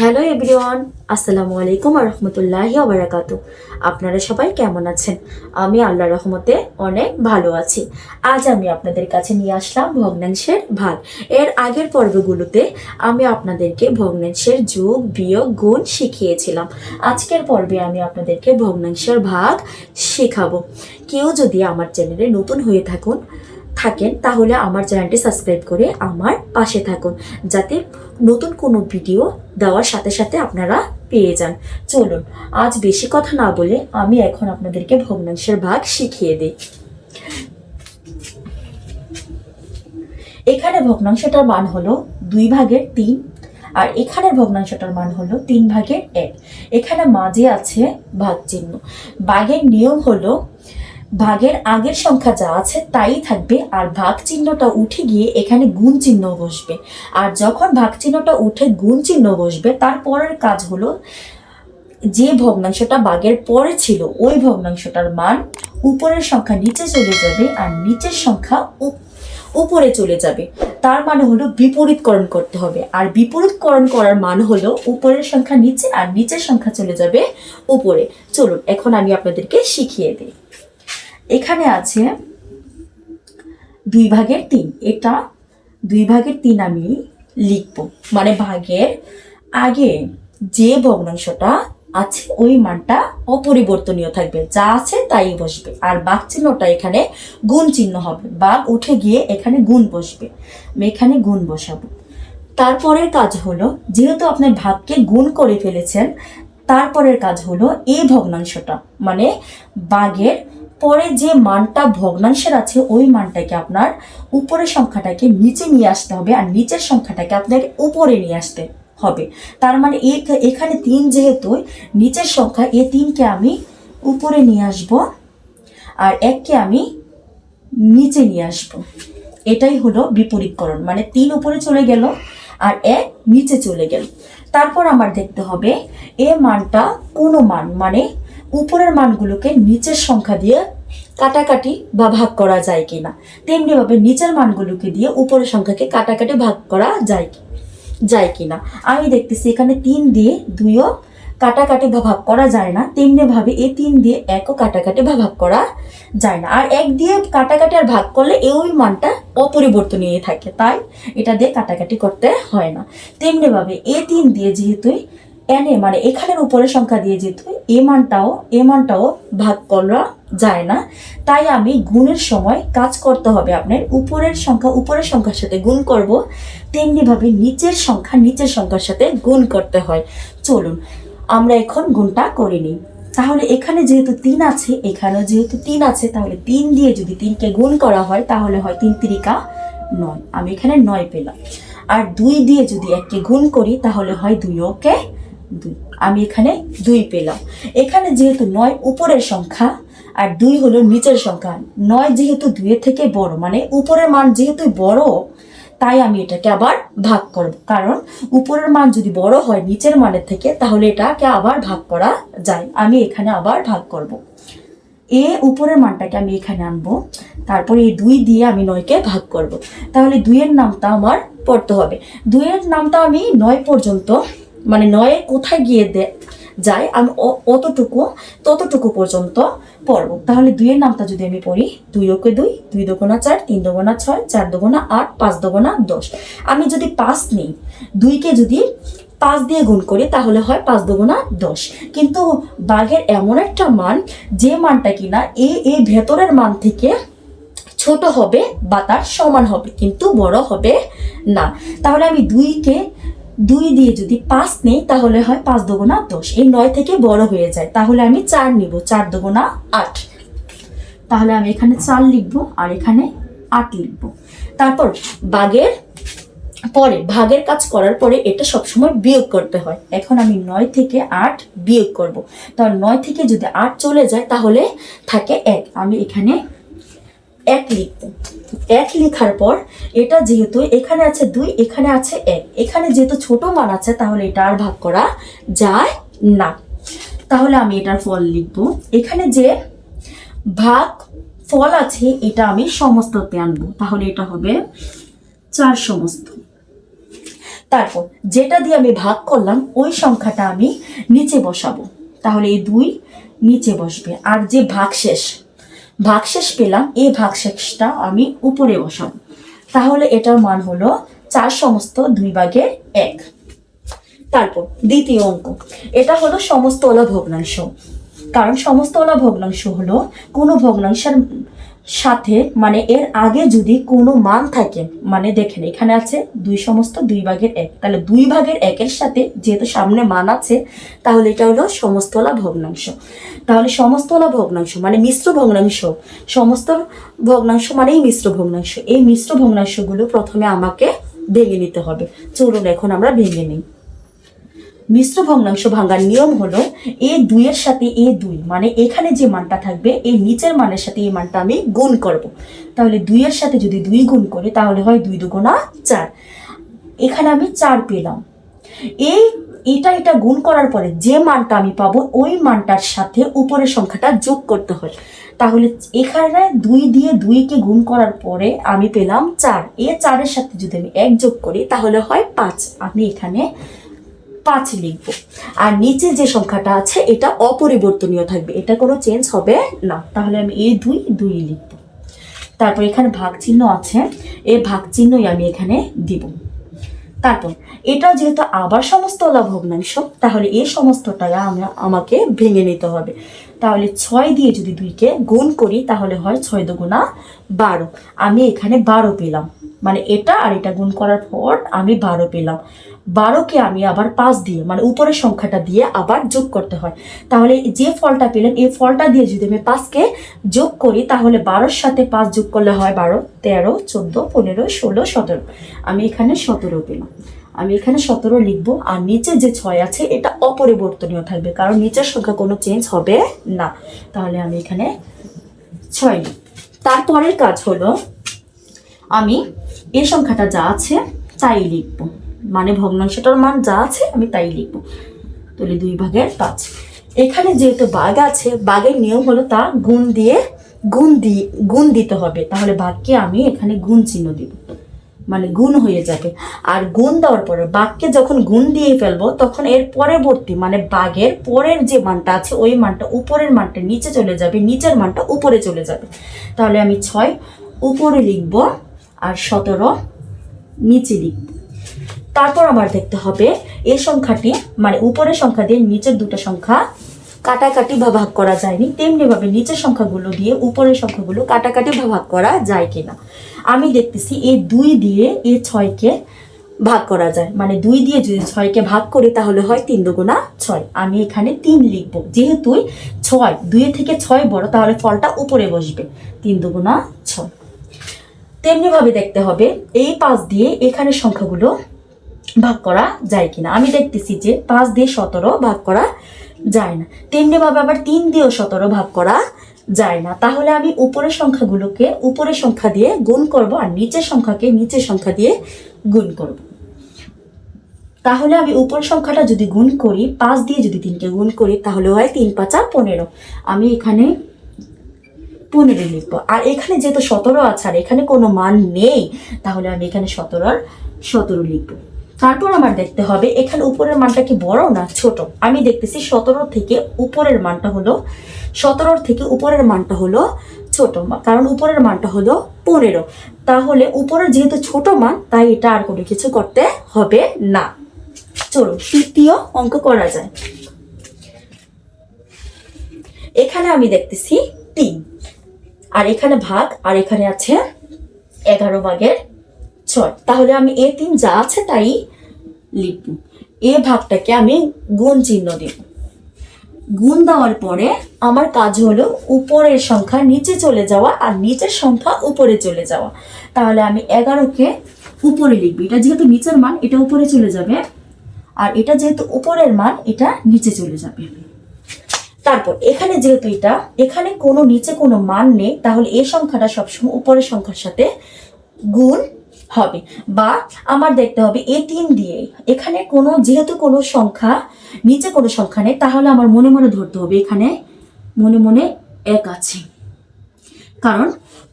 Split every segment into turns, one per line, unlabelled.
Hello everyone, আসসালামু আলাইকুম রহমতুল্লাহি ওবরাকাতু আপনারা সবাই কেমন আছেন? আমি আল্লাহ রহমতে অনেক ভালো আছি। আজ আমি আপনাদের কাছে নিয়ে আসলাম ভগ্নাংশের ভাগ। এর আগের পর্বগুলোতে আমি আপনাদেরকে ভগ্নাংশের যোগ, বিয়োগ, গুণ শিখিয়েছিলাম। আজকের পর্বে আমি আপনাদেরকে ভগ্নাংশের ভাগ শেখাবো। কেউ যদি আমার চ্যানেলে নতুন হয়ে থাকুন থাকেন, তাহলে আমার চ্যানেলটি সাবস্ক্রাইব করে আমার পাশে থাকুন, যাতে নতুন কোনো ভিডিও দেওয়ার সাথে সাথে আপনারা পেয়ে যান। চলুন, আজ বেশি কথা না বলে আমি এখন আপনাদেরকে ভগ্নাংশের ভাগ শিখিয়ে দিই। এখানে ভগ্নাংশটার মান হলো দুই ভাগের তিন, আর এখানের ভগ্নাংশটার মান হলো তিন ভাগের এক। এখানে মাঝে আছে ভাগ চিহ্ন বাঘের নিয়ম হলো ভাগের আগের সংখ্যা যা আছে তাই থাকবে, আর ভাগ চিহ্নটা উঠে গিয়ে এখানে গুণ চিহ্ন বসবে। আর যখন ভাগ চিহ্নটা উঠে গুণ চিহ্ন বসবে তারপরের কাজ হলো যে ভগ্নাংশটা ভাগের পরে ছিল, ওই ভগ্নাংশটার মান উপরের সংখ্যা নিচে চলে যাবে আর নিচের সংখ্যা উপ- উপরে চলে যাবে। তার মানে হলো বিপরীতকরণ করতে হবে। আর বিপরীতকরণ করার মান হলো উপরের সংখ্যা নিচে আর নিচের সংখ্যা চলে যাবে উপরে। চলুন, এখন আমি আপনাদেরকে শিখিয়ে দিই। এখানে আছে দুই ভাগের তিন। এটা দুই ভাগের তিন আমি লিখব। মানে ভাগের আগে যে ভগ্নাংশটা আছে, ওই মানটা অপরিবর্তনীয় থাকবে। যা আছে তাই বসবে। আর বাঘ চিহ্নটা এখানে গুণ চিহ্ন হবে। বাঘ উঠে গিয়ে এখানে গুণ বসবে। আমি এখানে গুণ বসাবো। তারপরের কাজ হলো, যেহেতু আপনি ভাগকে গুণ করে ফেলেছেন, তারপরের কাজ হলো এই ভগ্নাংশটা। মানে বাঘের পরে যে মানটা ভগ্নাংশের আছে, ওই মানটাকে আপনার উপরের সংখ্যাটাকে নিচে নিয়ে আসতে হবে আর নিচের সংখ্যাটাকে আপনাকে উপরে নিয়ে আসতে হবে। তার মানে এখানে তিন যেহেতু, নিচের সংখ্যা, এ তিনকে আমি উপরে নিয়ে আসব আর এককে আমি নিচে নিয়ে আসব। এটাই হলো বিপরীতকরণ মানে তিন উপরে চলে গেল আর এক নিচে চলে গেল। তারপর আমার দেখতে হবে, এ মানটা কোনো মান মানে উপরের মানগুলোকে নিচের সংখ্যা দিয়ে কাটাকাটি বা ভাগ করা যায় কি কিনা তেমনিভাবে নিচের মানগুলোকে দিয়ে উপরের সংখ্যাকে কাটাকাটি ভাগ করা যায় কি যায় কিনা। আমি দেখতেছি এখানে তিন দিয়ে দুইও কাটাকাটি বা ভাগ করা যায় না। তেমনি ভাবে এই তিন দিয়ে একও কাটাকাটি বা ভাগ করা যায় না। আর এক দিয়ে কাটাকাটি আর ভাগ করলে এই ওই মানটা অপরিবর্তনীয় থাকে। তাই এটা দিয়ে কাটাকাটি করতে হয় না। তেমনি ভাবে এ তিন দিয়ে যেহেতু এনে মানে এখানের উপরের সংখ্যা দিয়ে যেহেতু, এ মানটাও এ মানটাও ভাগ করা যায় না। তাই আমি গুণের সময় কাজ করতে হবে আপনার। উপরের সংখ্যা, উপরের সংখ্যার সাথে গুণ করব। তেমনিভাবে নিচের সংখ্যা, নিচের সংখ্যার সাথে গুণ করতে হয়। চলুন, আমরা এখন গুণটা করে নিই। তাহলে এখানে যেহেতু তিন আছে, এখানেও যেহেতু তিন আছে, তাহলে তিন দিয়ে যদি তিনকে গুণ করা হয়, তাহলে হয় তিন তিরিকা নয়। আমি এখানে নয় পেলাম। আর দুই দিয়ে যদি এককে গুণ করি, তাহলে হয় দুই, ওকে? দুই। আমি এখানে দুই পেলাম। এখানে যেহেতু নয় উপরের সংখ্যা, আর দুই হলো নিচের সংখ্যা। নয় যেহেতু দুইয়ের থেকে বড় মানে উপরের মান যেহেতু বড়, তাই আমি এটাকে আবার ভাগ করব। কারণ উপরের মান যদি বড় হয় নিচের মানের থেকে, তাহলে এটাকে আবার ভাগ করা যায়। আমি এখানে আবার ভাগ করব। এ উপরের মানটাকে আমি এখানে আনব। তারপরে এই দুই দিয়ে আমি নয়কে ভাগ করব। তাহলে দুইয়ের নামটা আমার পড়তে হবে। দুইয়ের নামটা আমি নয় পর্যন্ত মানে নয়ে, কোথায় গিয়ে যায়, আমি অতটুকু, ততটুকু পর্যন্ত পড়ব। তাহলে দুইয়ের নামটা যদি আমি পড়ি, দুই ওকে দুই দুই দোগুণা চার, তিন দোগুণা ছয়, চার দোগুণা আট, পাঁচ দোগুণা দশ। আমি যদি পাঁচ নিই, দুইকে যদি পাঁচ দিয়ে গুণ করি, তাহলে হয় পাঁচ দুগুণা দশ। কিন্তু বাঘের এমন একটা মান, যে মানটা কিনা এই এই ভেতরের মান থেকে ছোট হবে বা তার সমান হবে, কিন্তু বড় হবে না। তাহলে আমি দুইকে দুই দিয়ে যদি পাঁচ নেই, তাহলে হয় পাঁচ দুগুণা দশ। এই নয় থেকে বড় হয়ে যায়। তাহলে আমি চার নিব, চার দুগুণা আট। তাহলে আমি এখানে চার লিখব আর এখানে আট লিখব। তারপর বাঘের পরে ভাগের কাজ করার পরে এটা সবসময় বিয়োগ করতে হয়। এখন আমি নয় থেকে আট বিয়োগ করব। তাহলে নয় থেকে যদি আট চলে যায়, তাহলে থাকে এক। আমি এখানে এক লিখব। এক লেখার পর এটা যেহেতু এখানে আছে দুই, এখানে আছে এক। এখানে যেহেতু ছোট মান আছে, তাহলে এটা আর ভাগ করা যায় না। তাহলে আমি এটার ফল লিখব। এখানে যে ভাগ ফল আছে, এটা আমি সমস্ততে আনব। তাহলে এটা হবে চার সমস্ত। তারপর যেটা দিয়ে আমি ভাগ করলাম, ওই সংখ্যাটা আমি নিচে বসাবো। তাহলে এই দুই নিচে বসবে। আর যে ভাগশেষ ভাগশেষ পেলাম, এই ভাগশেষটা আমি উপরে বসাম তাহলে এটার মান হলো চার সমস্ত দুই ভাগে এক। তারপর দ্বিতীয় অঙ্ক। এটা হলো সমস্ত ওলা ভগ্নাংশ। কারণ সমস্ত ওলা ভগ্নাংশ হলো কোনো ভগ্নাংশের সাথে মানে এর আগে যদি কোনো মান থাকে মানে দেখেন এখানে আছে দুই সমস্ত দুই ভাগের এক। তাহলে দুই ভাগের একের সাথে যেহেতু সামনে মান আছে, তাহলে এটা হলো সমস্তলা ভগ্নাংশ। তাহলে সমস্তলা ভগ্নাংশ মানে মিশ্র ভগ্নাংশ। সমস্ত ভগ্নাংশ মানেই মিশ্র ভগ্নাংশ। এই মিশ্র ভগ্নাংশগুলো প্রথমে আমাকে ভেঙে নিতে হবে। চলুন এখন আমরা ভেঙে নিই। মিশ্র ভগ্নাংশ ভাঙার নিয়ম হলো এ দুইয়ের সাথে এ দুই মানে এখানে যে মানটা থাকবে এই নিচের মানের সাথে এই মানটা আমি গুণ করব। তাহলে দুইয়ের সাথে যদি দুই গুণ করি, তাহলে হয় দুই দুগুণা চার। এখানে আমি চার পেলাম। এই, এটা এটা গুণ করার পরে যে মানটা আমি পাবো, ওই মানটার সাথে উপরের সংখ্যাটা যোগ করতে হয়। তাহলে এখানে দুই দিয়ে দুইকে গুণ করার পরে আমি পেলাম চার। এ চারের সাথে যদি আমি এক যোগ করি, তাহলে হয় পাঁচ। আমি এখানে পাঁচ লিখব। আর নিচে যে সংখ্যাটা আছে, এটা অপরিবর্তনীয় থাকবে। এটা কোনো চেঞ্জ হবে না। তাহলে আমি এই দুই দুই লিখব। তারপর এখানে ভাগ চিহ্ন আছে। এই ভাগ চিহ্নই আমি এখানে দিব। তারপর, এটা যেহেতু আবার সমস্ত ভগ্নাংশ তাহলে এই সমস্তটাই আমরা, আমাকে ভেঙে নিতে হবে। তাহলে ছয় দিয়ে যদি দুইকে গুণ করি, তাহলে হয় ছয় দুগুণা বারো। আমি এখানে বারো পেলাম। মানে এটা আর এটা গুণ করার পর আমি বারো পেলাম। বারোকে আমি আবার পাঁচ দিয়ে মানে উপরের সংখ্যাটা দিয়ে আবার যোগ করতে হয়। তাহলে যে ফলটা পেলেন এই ফলটা দিয়ে যদি আমি পাঁচকে যোগ করি, তাহলে বারোর সাথে পাঁচ যোগ করলে হয় বারো, তেরো, চোদ্দ, পনেরো, ষোলো, সতেরো। আমি এখানে সতেরো পেলাম। আমি এখানে সতেরো লিখব, আর নিচে যে ছয় আছে, এটা অপরিবর্তনীয় থাকবে, কারণ নিচের সংখ্যা কোনো চেঞ্জ হবে না। তাহলে আমি এখানে ছয় লিখব। তারপরের কাজ হলো, আমি এই সংখ্যাটা যা আছে, তাই লিখব। মানে ভগ্নাংশটার মান যা আছে, আমি তাই লিখব। তাহলে দুই ভাগের পাঁচ। এখানে যেহেতু বাঘ আছে, বাঘের নিয়ম হলো তা গুণ দিয়ে গুণ দিয়ে গুণ দিতে হবে। তাহলে বাঘকে আমি এখানে গুণ চিহ্ন দিব। মানে গুণ হয়ে যাবে। আর গুণ দেওয়ার পরে বাঘকে যখন গুণ দিয়ে ফেলব, তখন এর পরবর্তী মানে বাঘের পরের যে মানটা আছে, ওই মানটা উপরের মানটা নিচে চলে যাবে, নিচের মানটা উপরে চলে যাবে। তাহলে আমি ছয় উপরে লিখব আর সতেরো নিচে লিখব তারপর আমার দেখতে হবে এই সংখ্যাটি মানে উপরের সংখ্যা দিয়ে নিচের দুটো সংখ্যা কাটাকাটি বা ভাগ করা যায়নি। তেমনি ভাবে নিচের সংখ্যাগুলো দিয়ে উপরের সংখ্যাগুলো কাটাকাটি বা ভাগ করা যায় কিনা। আমি দেখতেছি এই দুই দিয়ে এই ছয়কে ভাগ করা যায়। মানে দুই দিয়ে যদি ছয়কে ভাগ করি তাহলে হয় তিন দুগুণা ছয়। আমি এখানে তিন লিখব। যেহেতু ছয়, দুই থেকে ছয় বড়, তাহলে ফলটা উপরে বসবে। তিন দুগুণা ছয়। তেমনিভাবে দেখতে হবে এই পাঁচ দিয়ে এখানে সংখ্যাগুলো ভাগ করা যায় কিনা। আমি দেখতেছি যে পাঁচ দিয়ে সতেরো ভাগ করা যায় না। তেমনিভাবে আবার তিন দিয়েও সতেরো ভাগ করা যায় না। তাহলে আমি উপরের সংখ্যাগুলোকে উপরের সংখ্যা দিয়ে গুণ করব আর নিচের সংখ্যাকে নিচের সংখ্যা দিয়ে গুণ করব। তাহলে আমি উপর সংখ্যাটা যদি গুণ করি, পাঁচ দিয়ে যদি তিনকে গুণ করি, তাহলে হয় তিন পাঁচা পনেরো। আমি এখানে পনেরো লিখব। আর এখানে যেহেতু সতেরো আছে, আর এখানে কোনো মান নেই, তাহলে আমি এখানে সতেরোর সতেরো লিখব। তারপর আমার দেখতে হবে, এখানে উপরের মানটা কি বড় না ছোট? আমি দেখতেছি সতেরো থেকে উপরের মানটা হলো সতেরোর থেকে উপরের মানটা হলো ছোট, কারণ উপরের মানটা হলো পনেরো। তাহলে উপরের যেহেতু ছোট মান, তাই এটা আর কোনো কিছু করতে হবে না। চলো, তৃতীয় অঙ্ক করা যায়। এখানে আমি দেখতেছি তিন। আর এখানে ভাগ, আর এখানে আছে এগারো ভাগের ছয়। তাহলে আমি এ তিন যা আছে তাই লিখব। এ ভাগটাকে আমি গুণ চিহ্ন দেব। গুণ দেওয়ার পরে আমার কাজ হলো উপরের সংখ্যা নিচে চলে যাওয়া আর নিচের সংখ্যা উপরে চলে যাওয়া। তাহলে আমি এগারোকে উপরে লিখব। এটা যেহেতু নিচের মান, এটা উপরে চলে যাবে। আর এটা যেহেতু উপরের মান, এটা নিচে চলে যাবে। তারপর, এখানে যেহেতু এটা, এখানে কোনো নিচে কোনো মান নেই, তাহলে এই সংখ্যাটা সবসময় উপরের সংখ্যার সাথে গুণ হবে। বা আমার দেখতে হবে এ তিন দিয়ে, এখানে কোনো, যেহেতু কোনো সংখ্যা, নিচে কোনো সংখ্যা নেই, তাহলে আমার মনে মনে ধরতে হবে, এখানে মনে মনে এক আছে। কারণ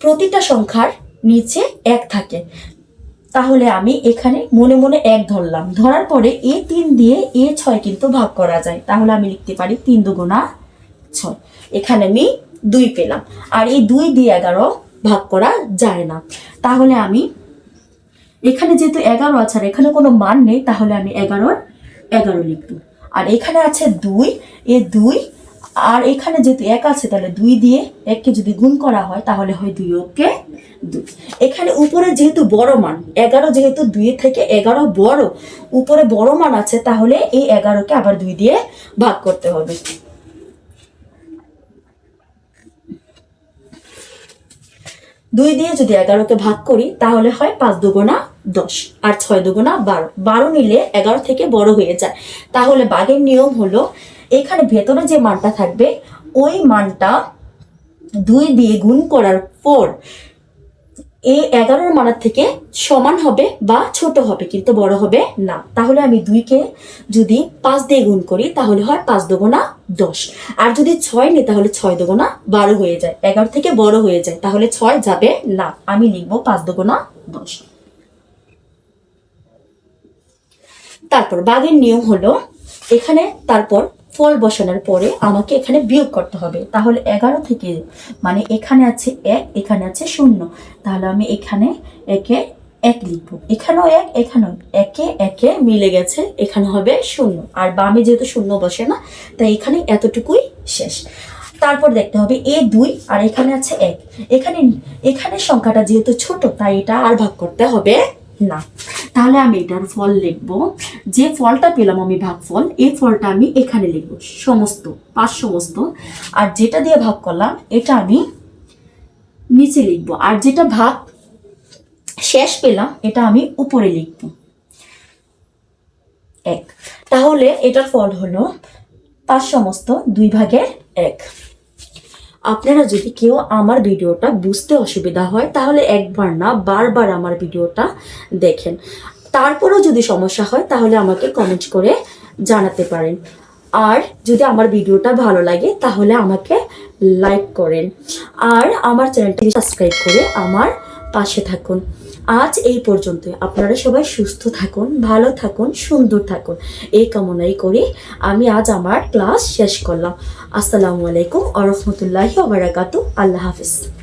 প্রতিটা সংখ্যার নিচে এক থাকে। তাহলে আমি এখানে মনে মনে এক ধরলাম। ধরার পরে এ তিন দিয়ে এ ছয় কিন্তু ভাগ করা যায়। তাহলে আমি লিখতে পারি তিন দুগুণা ছয়। এখানে আমি দুই পেলাম। আর এই দুই দিয়ে এগারো ভাগ করা যায় না। তাহলে আমি এখানে যেহেতু এগারো আছে আর এখানে কোনো মান নেই, তাহলে আমি এগারোর এগারো লিখব। আর এখানে আছে দুই। এ দুই আর এখানে যেহেতু এক আছে, তাহলে দুই দিয়ে এককে যদি গুণ করা হয়, তাহলে হয় দুই ওকে দুই। এখানে উপরে যেহেতু বড় মান, এগারো যেহেতু দুই থেকে এগারো বড়, উপরে বড় মান আছে, তাহলে এই এগারোকে আবার দুই দিয়ে ভাগ করতে হবে। দুই দিয়ে যদি এগারোকে ভাগ করি, তাহলে হয় পাঁচ দুগোনা দশ আর ছয় দুগুণা বারো। বারো নিলে এগারো থেকে বড় হয়ে যায়। তাহলে বাঘের নিয়ম হলো এখানে ভেতরে যে মানটা থাকবে, ওই মানটা দুই দিয়ে গুণ করার পর এই এগারোর মানের থেকে সমান হবে বা ছোট হবে, কিন্তু বড় হবে না। তাহলে আমি দুইকে যদি পাঁচ দিয়ে গুণ করি, তাহলে হয় পাঁচ দুগুণা দশ। আর যদি ছয় নিই, তাহলে ছয় দুগুণা বারো হয়ে যায়। এগারো থেকে বড় হয়ে যায়, তাহলে ছয় যাবে না। আমি লিখব পাঁচ দুগুণা দশ। তারপর বাঘের নিয়ম হলো, এখানে তারপর ফল বসানোর পরে আমাকে এখানে বিয়োগ করতে হবে। তাহলে এগারো থেকে মানে এখানে আছে এক, এখানে আছে শূন্য। তাহলে আমি এখানে একে এক লিখব। এখানেও এক, এখানেও একে একে মিলে গেছে, এখানে হবে শূন্য। আর বামে যেহেতু শূন্য বসে না, তাই এখানে এতটুকুই শেষ। তারপর দেখতে হবে এ দুই, আর এখানে আছে এক। এখানে এখানে সংখ্যাটা যেহেতু ছোট, তাই এটা আর ভাগ করতে হবে না। তাহলে আমি এটার ফল লিখব। যে ফলটা পেলাম আমি ভাগ ফল এই ফলটা আমি এখানে লিখব। সমস্ত, পাঁচ সমস্ত। আর যেটা দিয়ে ভাগ করলাম, এটা আমি নিচে লিখব। আর যেটা ভাগ শেষ পেলাম, এটা আমি উপরে লিখব। এক। তাহলে এটার ফল হলো পাঁচ সমস্ত দুই ভাগের এক। আপনারা যদি কেউ আমার ভিডিওটা বুঝতে অসুবিধা হয়, তাহলে একবার না, বারবার আমার ভিডিওটা দেখেন। তারপরেও যদি সমস্যা হয়, তাহলে আমাকে কমেন্ট করে জানাতে পারেন। আর যদি আমার ভিডিওটা ভালো লাগে, তাহলে আমাকে লাইক করেন। আর আমার চ্যানেলটি সাবস্ক্রাইব করে আমার পাশে থাকুন। আজ এই পর্যন্ত আপনারা সবাই সুস্থ থাকুন, ভালো থাকুন, সুন্দর থাকুন। এই কামনাই করে আমি আজ আমার ক্লাস শেষ করলাম। আসসালামু আলাইকুম আ রহমতুল্লাহি আল্লাহ হাফিজ।